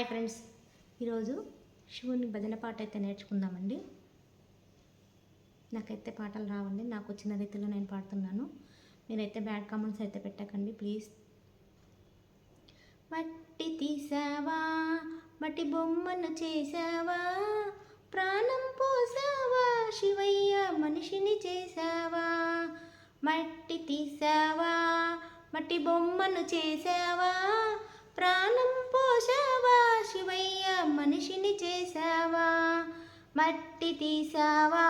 Hi friends. ఈరోజు శివుని భజన పాట అయితే నేర్చుకుందామండి. నాకైతే పాటలు రావండి. నాకు వచ్చిన రీతిలో నేను పాడుతున్నాను. మీరైతే బ్యాడ్ కామెంట్స్ అయితే పెట్టకండి ప్లీజ్. మట్టి తీసావా? మట్టి బొమ్మను చేసావా? ప్రాణం పోసావా? శివయ్య మనిషిని చేసావా? మట్టి తీసావా? మట్టి బొమ్మను చేసావా? ప్రాణం మట్టి తీసావా?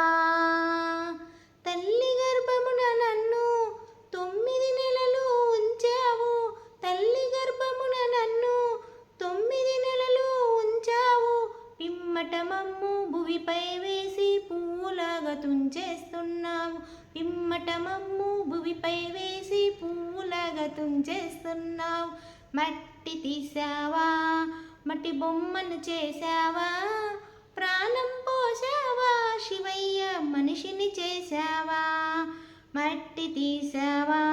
తల్లి గర్భమున నన్ను తొమ్మిది నెలలు ఉంచావు. తల్లి గర్భమున నన్ను తొమ్మిది నెలలు ఉంచావు. పిమ్మట మమ్ము భువిపై వేసి పువ్వులాగా తుంచేస్తున్నావు. పిమ్మట మమ్ము భువిపై వేసి పువ్వులాగా తుంచేస్తున్నావు. మట్టి తీసావా? మట్టి బొమ్మను చేసావా? ప్రాణం శివయ్య మనిషిని చేశావా? మట్టి తీసావా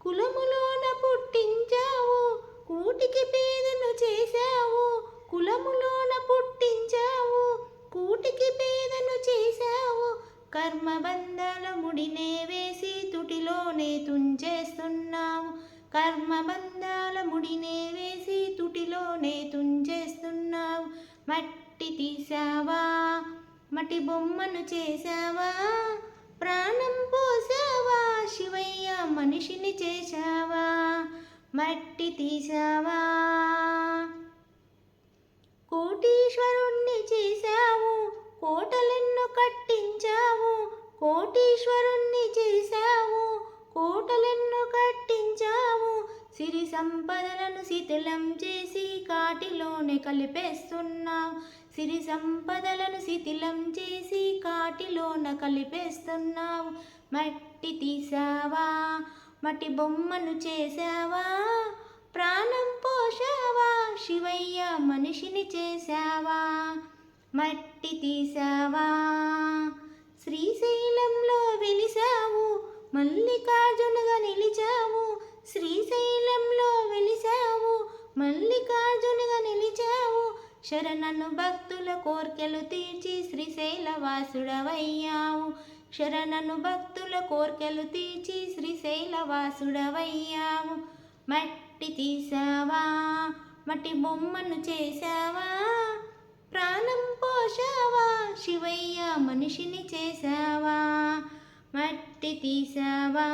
కులములోన పుట్టించావు కూటికి పేదను చేశావు. కులములోన పుట్టించావు కూటికి పేదను చేశావు. కర్మబంధాల ముడినే వేసి తుటిలోనే తుంచేస్తున్నావు. కర్మబంధాల ముడినే వేసి తుటిలోనే తుంచేస్తున్నావు. మట్టి తీసావా మట్టి బొమ్మను చేశావా? ప్రాణం పోసావా? శివయ్య మనిషిని చేశావా? మట్టి తీసావా కోటీశ్వరుణ్ణి చేశావు కోటలెన్ను కట్టించావు కోటీశ్వరుణ్ణి చేశావు సంపదలను శిథిలం చేసి కాటిలోనే కలిపేస్తున్నావు సిరి సంపదలను శిథిలం చేసి కాటిలోన కలిపేస్తున్నావు. మట్టి తీసావా? మట్టి బొమ్మను చేసావా? ప్రాణం పోసావా? శివయ్య మనిషిని చేసావా? మట్టి తీసావా? శ్రీశైలంలో వెలిసావు. మల్లికార్జునుగా నిలిచావు. శ్రీశైలంలో వెలిసావు మల్లికార్జునుగా నిలిచావు. శరణను భక్తుల కోర్కెలు తీర్చి శ్రీశైల వాసుడవయ్యావు శరణను భక్తుల కోర్కెలు తీర్చి శ్రీశైల వాసుడవయ్యావు మట్టి తీసావా మట్టి బొమ్మను చేసావా ప్రాణం పోసావా శివయ్య మనిషిని చేసావా మట్టి తీసావా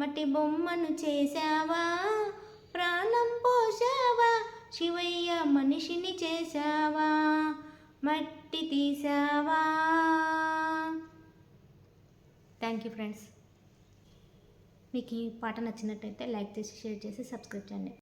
మట్టి బొమ్మను చేశావా? ప్రాణం పోసావా శివయ్య మనిషిని చేశావా? మట్టి తీసావా థ్యాంక్ యూ ఫ్రెండ్స్ మీకు ఈ పాట నచ్చినట్టయితే లైక్ చేసి షేర్ చేసి సబ్స్క్రైబ్ చేయండి.